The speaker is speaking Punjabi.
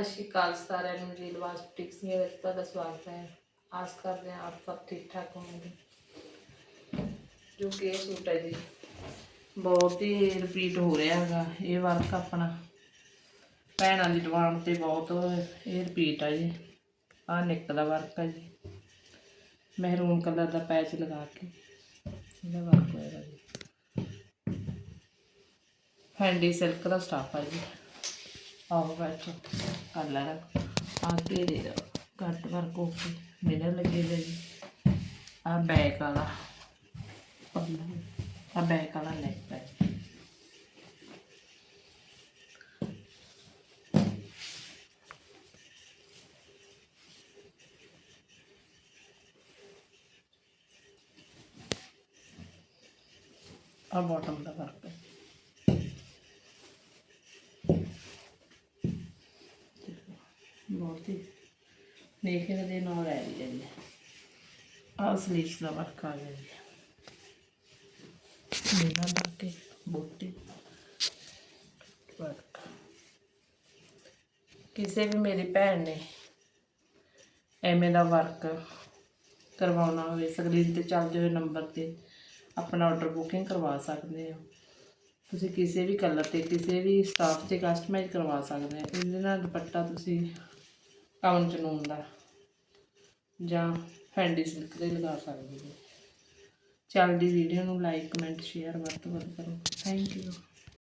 ਸਤਿ ਸ਼੍ਰੀ ਅਕਾਲ ਸਾਰਿਆਂ ਨੂੰ, ਜੀ ਲਵਾਸ ਬੁਟੀਕਸ ਦੇ ਵਿੱਚ ਤੁਹਾਡਾ ਸਵਾਗਤ ਹੈ। ਆਸ ਕਰਦੇ ਹਾਂ ਆਪ ਸਭ ਠੀਕ ਠਾਕ ਹੋਵੋਗੇ। ਜੋ ਕਿ ਇਹ ਸੂਟ ਹੈ ਜੀ, ਬਹੁਤ ਹੀ ਰਿਪੀਟ ਹੋ ਰਿਹਾ ਹੈਗਾ, ਇਹ ਵਰਕ ਆਪਣਾ। ਭੈਣਾਂ ਦੀ ਡਿਮਾਂਡ ਤੇ ਬਹੁਤ ਇਹ ਰਿਪੀਟ ਆ ਜੀ। ਆਹ ਨਿੱਕ ਦਾ ਵਰਕ ਹੈ ਜੀ। ਮਹਿਰੂਨ ਕਲਰ ਦਾ ਪੈਚ ਲਗਾ ਕੇ ਇਹਦਾ ਵਰਕ ਹੋਏਗਾ ਜੀ। ਹੈਂਡੀ ਸਿਲਕ ਦਾ ਸਟਾਫ ਆ ਜੀ। ਆਹ ਬੈਠੋ ਕਲਰ ਆ ਕੇ ਦੇ ਦੋ ਕੱਟ ਵਰਕ ਓਕੇ ਮੇਰੇ ਲੱਗੇ ਦੇ ਜੀ ਆ ਬੈਕ ਵਾਲਾ ਆ ਬੈਕ ਵਾਲਾ ਨੈਕ ਪੈਚ ਆ ਬਾਟਮ ਦਾ ਵਰਕ ਹੈ ਬਹੁਤ। ਹੀ ਨੇਕੇ ਦੇ ਨਾਲ ਰਹਿ ਰਹੀ ਹੈ ਜੀ ਸਲੀਵਸ ਦਾ ਵਰਕ ਆ ਗਿਆ ਜੀ। ਮੇਰਾ ਲਾ ਕੇ ਬੋਟੀ। ਵਰਕ। ਕਿਸੇ ਵੀ ਮੇਰੀ ਭੈਣ ਨੇ ਐਵੇਂ ਦਾ ਵਰਕ ਕਰਵਾਉਣਾ ਹੋਵੇ, ਸਕਰੀਨ ਤੇ ਚੱਲਦੇ ਹੋਏ ਨੰਬਰ ਤੇ, ਆਪਣਾ ਆਰਡਰ ਬੁਕਿੰਗ ਕਰਵਾ ਸਕਦੇ ਹੋ। ਤੁਸੀਂ ਕਿਸੇ ਵੀ ਕਲਰ ਤੇ, ਕਿਸੇ ਵੀ ਸਟਾਫ ਤੇ ਕਸਟਮਾਈਜ਼ ਕਰਵਾ ਸਕਦੇ ਹੋ। ਇਹਦੇ ਨਾਲ ਦੁਪੱਟਾ ਤੁਸੀਂ ਕਾਉਨ ਚਨੂਨ ਦਾ। ਜਾਂ ਫੈਂਡੀ ਸਿਲਕ ਦੇ ਲਗਾ ਸਕਦੇ ਹੋ। ਚੱਲਦੀ ਵੀਡੀਓ ਨੂੰ ਲਾਈਕ ਕਮੈਂਟ ਸ਼ੇਅਰ ਵੱਧ ਤੋਂ ਵੱਧ ਕਰੋ। Thank you